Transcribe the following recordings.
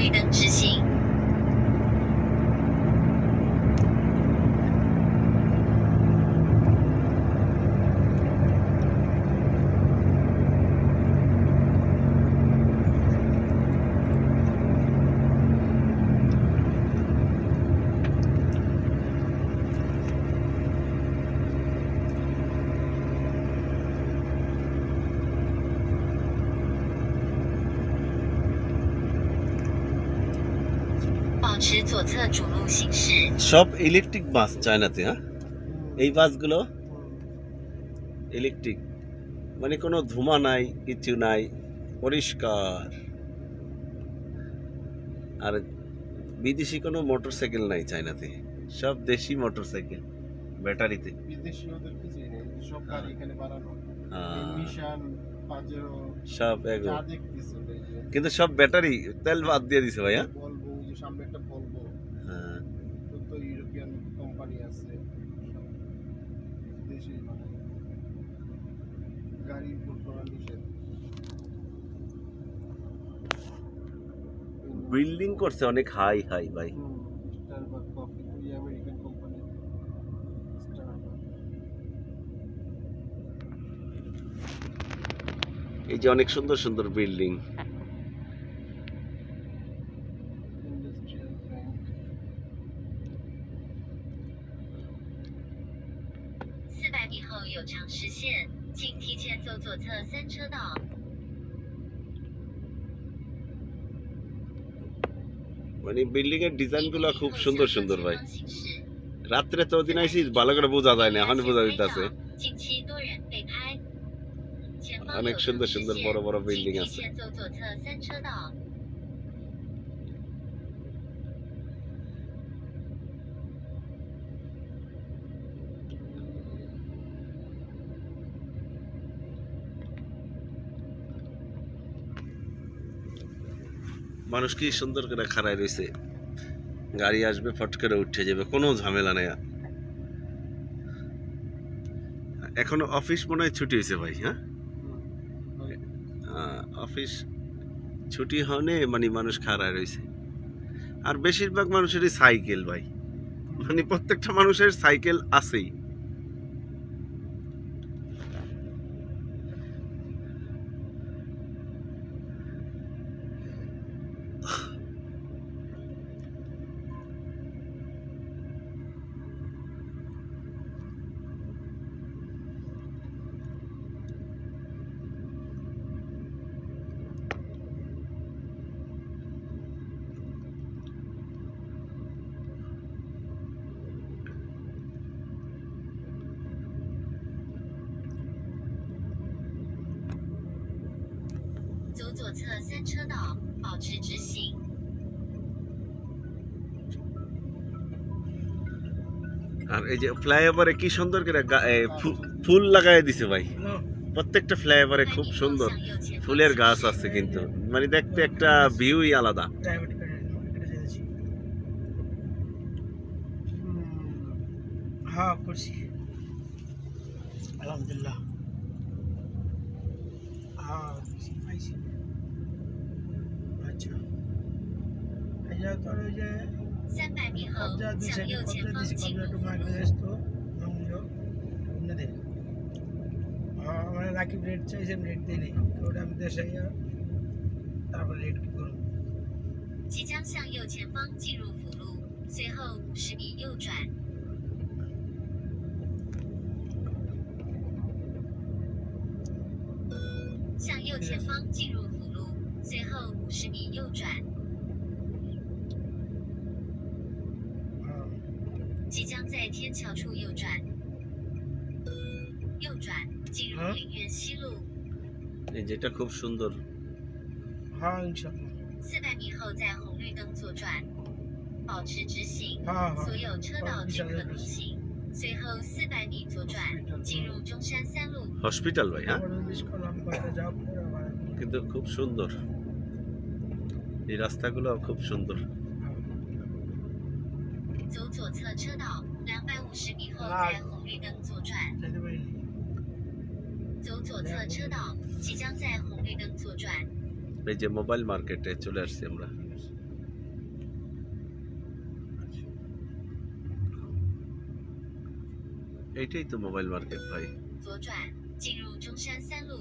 绿灯直行。时左侧主路行驶。 সব electric bus চায়নাতে হ্যাঁ এই বাসগুলো ইলেকট্রিক মানে কোনো ধোঁয়া নাই কিছু নাই পরিষ্কার আর বিদেশি কোনো মোটরসাইকেল নাই চায়নাতে সব দেশি মোটরসাইকেল ব্যাটারিতে বিদেশি ওদের কিছুই নেই সব গাড়ি এখানে বানানো আহ, নিশান পাজেরো সব এগো যা দেখতেছে ওই যে কিন্তু সব ব্যাটারি তেল বাদ দিয়ে দিছে ভাইয়া বিল্ডিং করছে অনেক হাই হাই ভাই স্টারবাক কফি ওই আমেরিকান কোম্পানি স্টারবাক এই যে অনেক সুন্দর সুন্দর বিল্ডিং ইন্ডাস্ট্রিয়াল ব্যাংক 四百米后有长实线，请提前走左侧三车道。 মানে বিল্ডিং এর ডিজাইনগুলো খুব সুন্দর সুন্দর ভাই। রাত্রে তো দিন আইসি, ভালো করে বোঝা যায় না, এখন বোঝা দিতেছে অনেক সুন্দর সুন্দর বড় বড় বিল্ডিং আছে। মানুষ কি সুন্দর করে খাড়ায় রয়েছে? গাড়ি আসবে, ফট করে উঠে যাবে, কোনো ঝামেলা নেই। এখনও অফিস মনে হয় ছুটি হয়েছে ভাই হ্যাঁ? অফিস ছুটি হনে মানে মানুষ খাড়ায় রয়েছে। আর বেশিরভাগ মানুষেরই সাইকেল ভাই। মানে প্রত্যেকটা মানুষের সাইকেল আছেই “左侧三车道，保持直行。 আর এই যে ফ্লাইওভারে কি সুন্দর করে গা- এ, ফু- ফুল লাগাই দিছে ভাই প্রত্যেকটা ফ্লাইওভারে খুব সুন্দর ফুলের গাছ আছে কিন্তু মানে দেখতে একটা ভিউই আলাদা হ্যাঁ করছি আলহামদুলিল্লাহ 三百米后 কবজা দুই 向 সাইডে 右前 কবজা 方 দিছি 进 কবজা 入 একটু 辅 মাগলে 路。 আসতো নামলো অন্যদের আমার রাকিব রেট চাইছে আমি রেট দিই নি ওটা আমি দেশে গিয়ে তারপর রেট কি করবো 即将向右前方进入辅路，随后五十米右转。向右前方进入辅路，随后五十米右转。 天桥处右转。右转进入啊陵苑西路， এই যেটা খুব সুন্দর হ্যাঁ ইনশাল্লাহ 四百米后在红绿灯左转，保持直行。 হ্যাঁ 所 হ্যাঁ 有车道均可通行。随后四百米左转，进入中山三路。 হসপিটাল ভাই হ্যাঁ তারপরে মিস করলাম বাইরে যাও পরে আবার কিন্তু খুব সুন্দর এই রাস্তাগুলো খুব সুন্দর 走左侧车道， 两百五十米后啊在红绿灯左转。 যেতে পারিনি 走左侧车道，即将在红绿灯左转。 এই যে মোবাইল মার্কেটে চলে আসছি আমরা এইটাই তো মোবাইল মার্কেট ভাই 左转进入中山三路。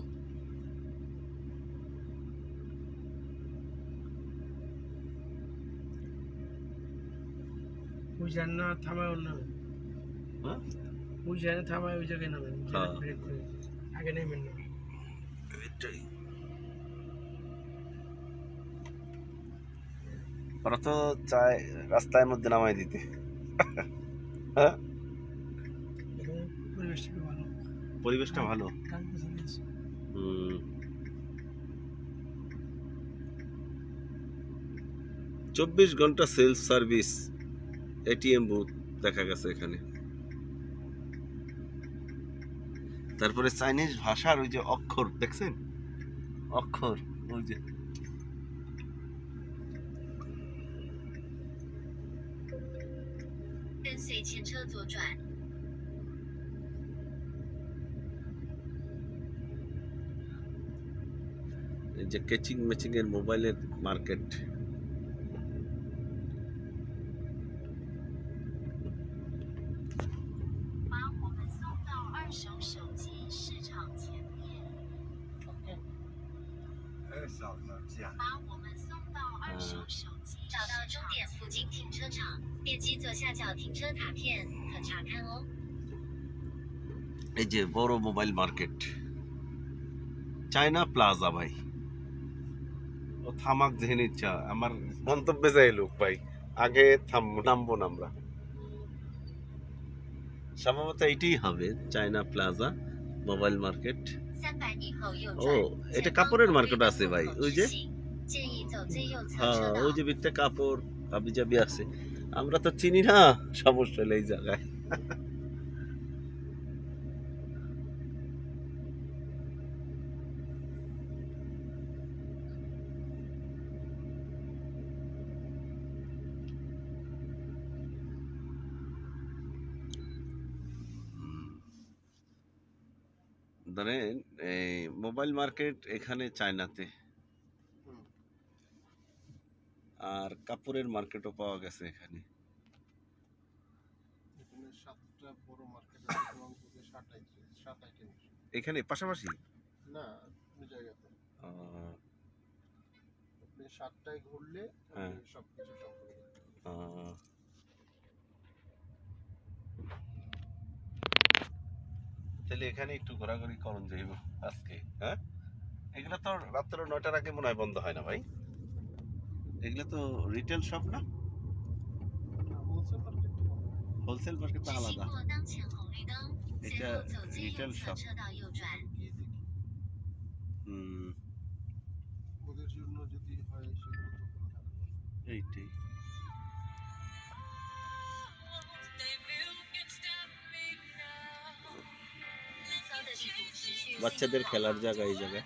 বুঝলেন না। থামায় অন্য হ্যাঁ? বুঝলেন থামায় ওই জায়গায় নামেন হ্যাঁ। ব্রেক করে আগে নেবেন না ওরা তো চায় রাস্তার মধ্যে নামাই দিতে। হ্যাঁ? পরিবেশটা ভালো। চব্বিশ ঘণ্টা সেলফ সার্ভিস। এটিএম বুথ দেখা গেছে এখানে। তারপরে চাইনিজ ভাষার ওই যে অক্ষর, দেখছেন? অক্ষর, ওই যে। যে কেচিং মেচিং এর মোবাইলের মার্কেট এই যে বড় মোবাইল মার্কেট। চায়না প্লাজা ভাই। ও থামাক যেহেন ইচ্ছা, আমার মন্তব্যে যাই লোক ভাই। আগে থাম, নামবো না আমরা। সম্ভবত এটাই হবে চায়না প্লাজা মোবাইল মার্কেট। ও, এটা কাপড়ের মার্কেট আছে ভাই, ওই যে? হ্যাঁ ওই যে বিত্তে কাপড় আবি যাবি আছে। আমরা তো চিনি না সমস্যা এই জায়গায়। ধরেন এই মোবাইল মার্কেট এখানে চায়নাতে হুম। আর কাপড়ের মার্কেটও পাওয়া গেছে এখানে। এখানে পাশাপাশি? না জায়গাতে। আপনি সাতটায় ঘুরলে হ্যাঁ। সবকিছু তাহলে এখানে একটু ঘোরাঘুরি করুন যাইব আজকে হ্যাঁ? এগুলো তো রাত্র নয়টার আগে মনে হয় বন্ধ হয় না ভাই? এগুলো তো রিটেল শপ না? হোলসেল মার্কেট তো আলাদা। এটা রিটেল শপ হুম। ওদের জন্য যদি হয় এইটাই। বাচ্চাদের খেলার জায়গা এই জায়গায়।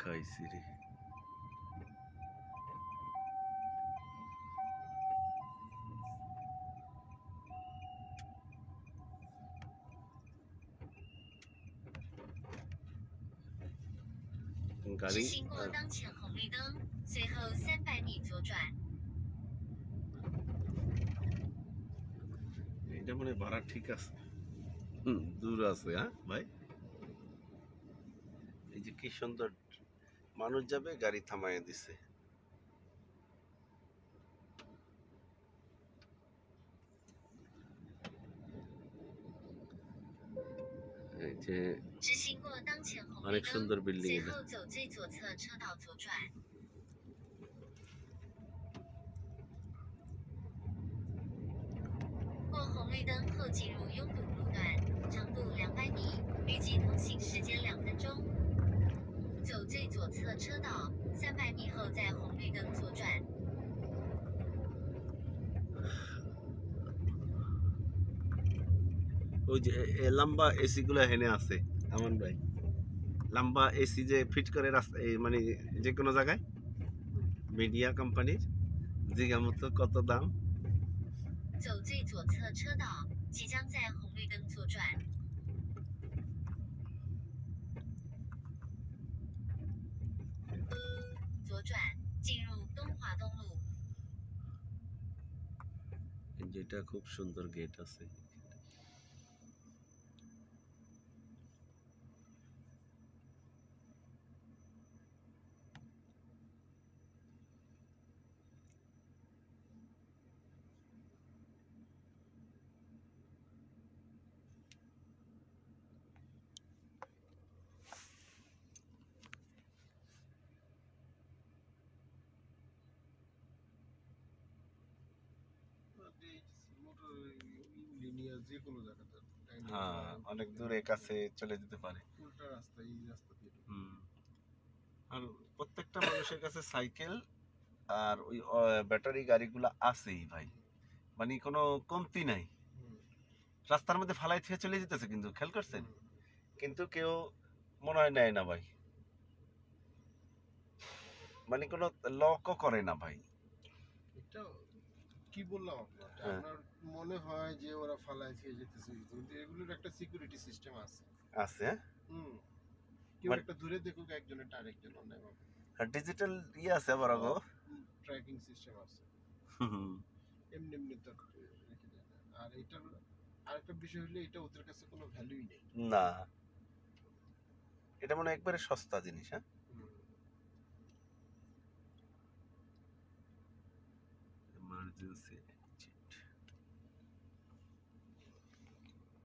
খাইছি রে গাড়ি 直行过当前红绿灯，随后三百米左转。 এটা মনে হয় ভাড়া ঠিক আছে হুম, দূর আছে হ্যাঁ ভাই এই যে কি সুন্দর মানুষ যাবে গাড়ি থামায় দিছে এই যে 直行过当前红 অনেক 绿灯， সুন্দর বিল্ডিং 随 এটা 后走最左侧车道左转。 过 红绿灯后进入拥堵路段，长度两百米，预计通行时间两分钟。 走最左侧车道，三百米后在红绿灯左转。 ওই যে এ- এ লম্বা এসি গুলো হেনে আছে আমান ভাই লম্বা এসি যে ফিট করে রাস্তা এই মানে যে কোনো জায়গায় মিডিয়া কোম্পানির জিগা মতো কত দাম 走最左侧车道，即将在红绿灯左转。 যেটা খুব সুন্দর গেট আছে। লিনিয়ার যে কোনো জায়গাতে হ্যাঁ অনেক দূরে কাছে চলে যেতে পারে। উল্টা রাস্তা এই রাস্তা দিয়ে হুম। আর প্রত্যেকটা মানুষের কাছে সাইকেল আর ওই ব্যাটারি গাড়িগুলো আছেই ভাই। মানে কোনো কমতি নাই। রাস্তার মধ্যে ফালাই থেকে চলে যেতেছে কিন্তু খেয়াল করছেন? কিন্তু কেউ মনে হয় নেয় না ভাই। মানে কোনো লকও করে না ভাই। এটা কি বললাম আপনার হ্যাঁ। আপনার মনে হয় যে ওরা ফালায় খেয়ে যেতেছে। কিন্তু এগুলোর একটা সিকিউরিটি সিস্টেম আছে। আছে? হুম। কেউ একটা দূরে দেখুক একজনের আরেকজন অন্যায় ভাবে আর ডিজিটাল ইয়ে আছে আবার আগো ট্র্যাকিং সিস্টেম আছে। এমনি এমনি তো রেখে দেয় না। আর এটার আরেকটা বিষয় হলো এটা ওদের কাছে কোনো ভ্যালুই নেই। না। এটা মনে হয় একবারে সস্তা জিনিস হ্যাঁ? এমার্জেন্সি